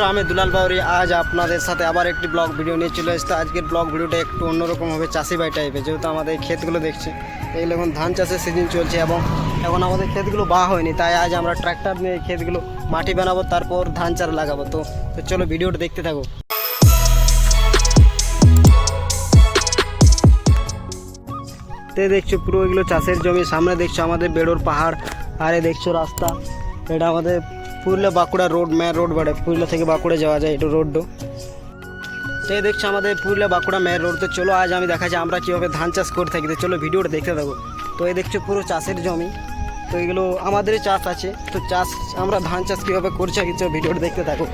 বন্ধুরা, আমি দুলাল বাউরি। আজ আপনাদের সাথে আবার একটি ব্লগ ভিডিও নিয়ে চলে এসেছে আজকের ব্লগ ভিডিওটা একটু অন্যরকম হবে চাষি বাই টাইপের, যেহেতু আমাদের এই ক্ষেতগুলো দেখছি। এগুলো এখন ধান চাষের সিজন চলছে এবং এখন আমাদের ক্ষেতগুলো বা হয়নি, তাই আজ আমরা ট্র্যাক্টর নিয়ে ক্ষেতগুলো মাটি বানাবো, তারপর ধান চারা লাগাবো। তো তো চলো ভিডিওটা দেখতে থাকো। তে দেখছ, পুরো এগুলো চাষের জমি, সামনে দেখছ আমাদের বেড়োর পাহাড়, আরে দেখছ রাস্তা। এটা আমাদের Purulia Bankura road main road বাড়ে। পুরুলিয়া থেকে বাঁকুড়া যাওয়া যায়, এটা রোডও তো এই দেখছ আমাদের পুরুলিয়া বাঁকুড়া মেয়ের রোড তো। চলো, আজ আমি দেখাচ্ছি আমরা কীভাবে ধান চাষ করে থাকি। তো চলো, ভিডিওটা দেখতে থাকো। তো এই দেখছ, পুরো চাষের জমি। তো এগুলো আমাদেরই চাষ আছে। তো চাষ, আমরা ধান চাষ কীভাবে করছি কিছু ভিডিওটা দেখতে থাকো।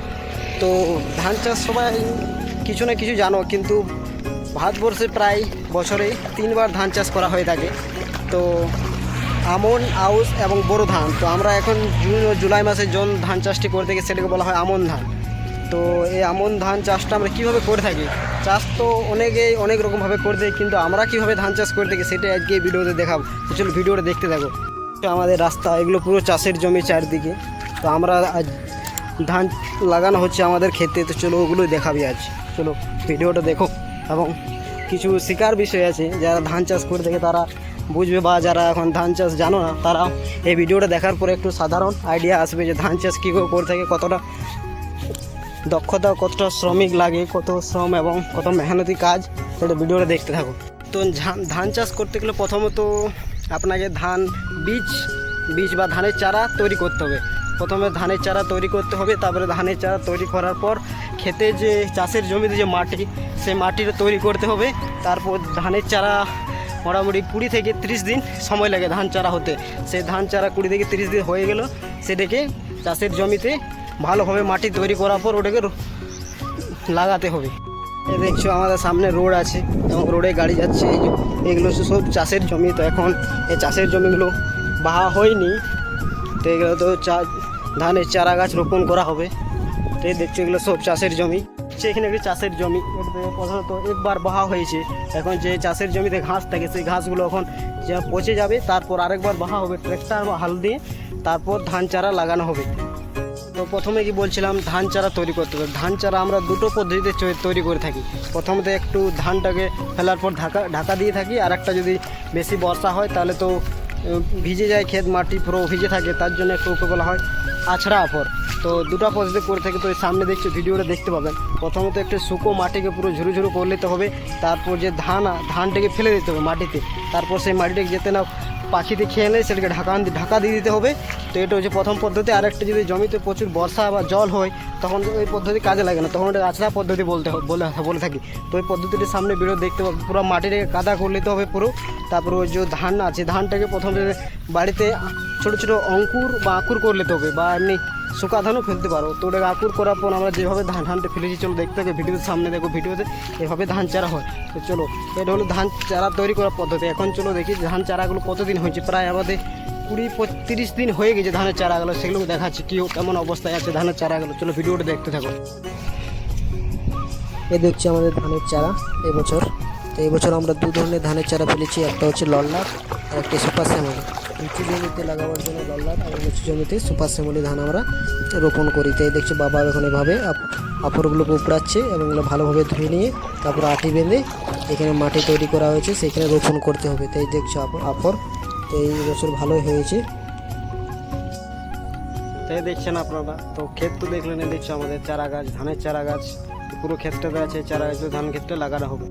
তো ধান চাষ সবাই কিছু না কিছু জানো, কিন্তু ভারতবর্ষে প্রায় বছরে তিনবার ধান চাষ করা হয়ে থাকে। তো আমন আউস এবং বোরো ধান। তো আমরা এখন জুন ও জুলাই মাসে জন ধান চাষটি করে থাকি, সেটাকে বলা হয় আমন ধান। তো এই আমন ধান চাষটা আমরা কীভাবে করে থাকি? চাষ তো অনেকেই অনেক রকমভাবে করে থাকি কিন্তু আমরা কীভাবে ধান চাষ করে থাকি সেটা আজকে এই ভিডিওতে দেখাবো। তো চলো ভিডিওটা দেখতে থাকো। তো আমাদের রাস্তা, এগুলো পুরো চাষের জমি চারদিকে। তো আমরা আজ ধান লাগানো হচ্ছে আমাদের ক্ষেতে, তো চলো ওগুলোই দেখাবি আজ। চলো ভিডিওটা দেখো। এবং কিছু শিকার বিষয় আছে, যারা ধান চাষ করে থাকে, তারা বুঝবে বা যারা এখন ধান চাষ জানো না, তারা এই ভিডিওটা দেখার পরে একটু সাধারণ আইডিয়া আসবে যে ধান চাষ কী করে থাকে কতটা দক্ষতা, কতটা শ্রমিক লাগে, কত শ্রম এবং কত মেহনতি কাজ, সেটা ভিডিওটা দেখতে থাকো। তো ধান ধান চাষ করতে গেলে প্রথমত আপনাকে ধান বীজ বীজ বা ধানের চারা তৈরি করতে হবে। প্রথমে ধানের চারা তৈরি করতে হবে, তারপরে ধানের চারা তৈরি করার পর খেতে যে, চাষের জমিতে যে মাটি, সেই মাটিটা তৈরি করতে হবে। তারপর ধানের চারা মোটামুটি কুড়ি থেকে ত্রিশ দিন সময় লাগে ধান চারা হতে। সেই ধান চারা কুড়ি থেকে ত্রিশ দিন হয়ে গেল। সেটাকে চাষের জমিতে ভালোভাবে মাটি তৈরি করার পর ওটাকে লাগাতে হবে। দেখছ আমাদের সামনে রোড আছে এবং রোডে গাড়ি যাচ্ছে। এগুলো সব চাষের জমি। তো এখন এই চাষের জমিগুলো বাহা হয়নি। তো এগুলো তো চা ধানের চারা গাছ রোপণ করা হবে। তো দেখছ এগুলো সব চাষের জমি। হচ্ছে এখানে একটি চাষের জমি। প্রধানত একবার বাহা হয়েছে। এখন যে চাষের জমিতে ঘাস থাকে, সেই ঘাসগুলো এখন যা পচে যাবে, তারপর আরেকবার বাহা হবে ট্র্যাক্টর বা হাল দিয়ে তারপর ধান চারা লাগানো হবে। তো প্রথমে কি বলছিলাম, ধান চারা তৈরি করতে হবে। ধান চারা আমরা দুটো পদ্ধতিতে তৈরি করে থাকি। প্রথমত একটু ধানটাকে ফেলার পর ঢাকা ঢাকা দিয়ে থাকি আর একটা যদি বেশি বর্ষা হয়, তাহলে তো ভিজে যায়, ক্ষেত মাটি পুরো ভিজে থাকে, তার জন্য একটু ওকে বলা হয় আছড়া আফর। তো দুটা পদ্ধতি করে থাকে, তো সামনে দেখছি, ভিডিওটা দেখতে পাবেন প্রথমত একটু শুকো মাটিকে পুরো ঝুরু ঝুরু করে নিতে হবে, তারপর যে ধান, ধানটাকে ফেলে দিতে হবে মাটিতে। তারপর সেই মাটিটাকে যেতে না পাখিতে খেয়ে নেয় সেটাকে ঢাকা ঢাকা দিয়ে দিতে হবে তো এটা হচ্ছে প্রথম পদ্ধতি। আর একটা যদি জমিতে প্রচুর বর্ষা বা জল হয়, তখন ওই পদ্ধতি কাজে লাগে না। তখন ওটা আছড়া পদ্ধতি বলতে বলে বলে থাকি। তো ওই পদ্ধতিটির সামনে ভিডিও দেখতে পাবে। পুরো মাটিটাকে কাদা করে নিতে হবে পুরো। তারপরে ওই যে ধান আছে, ধানটাকে প্রথমে বাড়িতে ছোটো ছোটো অঙ্কুর বা আঁকুর করে নিতে হবে বা এমনি শুকা ধানও ফেলতে পারো। তো ওটাকে আঁকুর করার পর আমরা যেভাবে ধান ধানটা ফেলেছি, চলো দেখতে হবে ভিডিওর সামনে দেখো, ভিডিওতে এভাবে ধান চারা হয়। তো চলো, এটা হলো ধান চারা তৈরি করার পদ্ধতি। এখন চলো দেখি ধান চারাগুলো কতদিন হয়েছে? প্রায় আমাদের কুড়ি পঁয়ত্রিশ দিন হয়ে গেছে ধানের চারাগুলো সেগুলো দেখাচ্ছি কী কেমন অবস্থায় আছে ধানের চারাগুলো। চলো ভিডিওটা দেখতে থাকো। এ দেখছি আমাদের ধানের চারা এবছর। তো এবছর আমরা দু ধরনের ধানের চারা ফেলেছি, একটা হচ্ছে লল্লার আর একটা সুপার শ্যামলি। উঁচু জমিতে লাগাবার জন্য লল্লার আর উঁচু জমিতে সুপার শ্যামলি ধান আমরা রোপণ করি। তো এই দেখছি বাবা এখন এভাবে আপ- আপরগুলোকে উপড়াচ্ছে এবং এগুলো ভালোভাবে ধুয়ে নিয়ে তারপর আটি বেঁধে এখানে মাটি তৈরি করা হয়েছে, সেখানে রোপণ করতে হবে। তো এই দেখছ আপ- আপর তো এই বছর ভালোই হয়েছে। তাই দেখছেন আপনারা তো ক্ষেত তো দেখলেন দেখছ আমাদের চারা গাছ ধানের চারা গাছ পুরো ক্ষেতটাতে আছে চারা গাছ ধান ক্ষেতটা লাগানো হবে।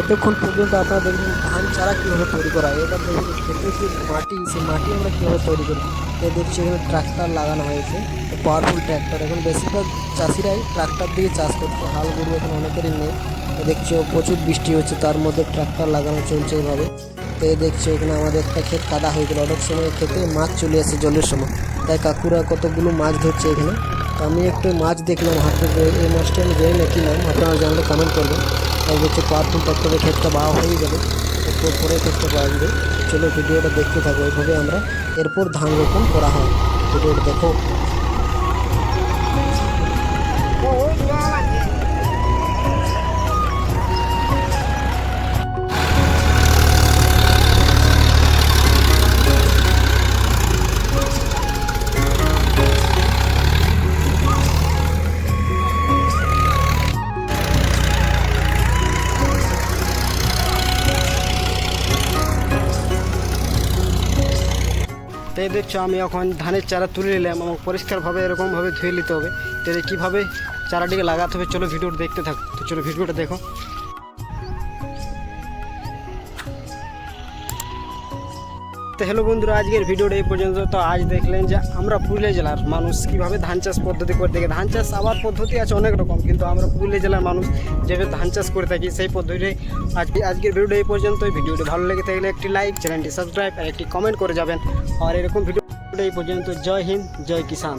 এতক্ষণ পর্যন্ত আপনারা দেখবেন ধান চারা কীভাবে তৈরি করা হয় এবার ক্ষেতের যে মাটি সেই মাটি আমরা কীভাবে তৈরি করি। এ দেখছি এখানে ট্রাক্টর লাগানো হয়েছে পাওয়ারফুল ট্র্যাক্টর এখন বেশিরভাগ চাষিরাই ট্রাক্টর দিয়ে চাষ করছে হাল গরু এখন অনেকেরই নেই। দেখছি প্রচুর বৃষ্টি হচ্ছে, তার মধ্যে ট্রাক্টর লাগানো চলছে এভাবে। তো দেখছি এখানে আমাদের একটা ক্ষেত কাদা হয়ে গেল। অনেক সময় ক্ষেতে মাছ চলে আসে জলের সময়। তাই কাকুরা কতগুলো মাছ ধরছে এখানে। তো আমি একটু মাছ দেখলাম হাতে এই মাছটা আমি জানি না কী নাম, আপনারা জানলে কমেন্ট করবেন। এই হচ্ছে পাওয়ারফুল ট্র্যাক্টরে ক্ষেতটা বাওয়া হয়ে যাবে এরপর পরে ক্ষেতটা পাওয়া যাবে চলো ভিডিওটা দেখতে থাকো এইভাবে আমরা এরপর ধান রোপণ করা হয়। ভিডিওটা দেখো। এই দেখছ আমি এখন ধানের চারা তুলে নিলাম। এবং পরিষ্কারভাবে এরকমভাবে ধুয়ে নিতে হবে। তাহলে কীভাবে চারাটিকে লাগাতে হবে, চলো ভিডিওটা দেখতে থাকো। তো চলো ভিডিওটা দেখো। তো হ্যালো বন্ধুরা, আজকের ভিডিওটা এই পর্যন্ত। তো আজ দেখলেন যে আমরা পুরুলিয়া জেলার মানুষ কীভাবে ধান চাষ পদ্ধতি করে থাকি। ধান চাষ আবার পদ্ধতি আছে অনেক রকম, কিন্তু আমরা পুরুলিয়া জেলার মানুষ যেভাবে ধান চাষ করে থাকি সেই পদ্ধতিতে আজকে আজকের ভিডিওটা এই পর্যন্ত। ভিডিওটি ভালো লেগে থাকলে একটি লাইক চ্যানেলটি সাবস্ক্রাইব আর একটি কমেন্ট করে যাবেন। আর এরকম ভিডিও এই পর্যন্ত। জয় হিন্দ, জয় কিষান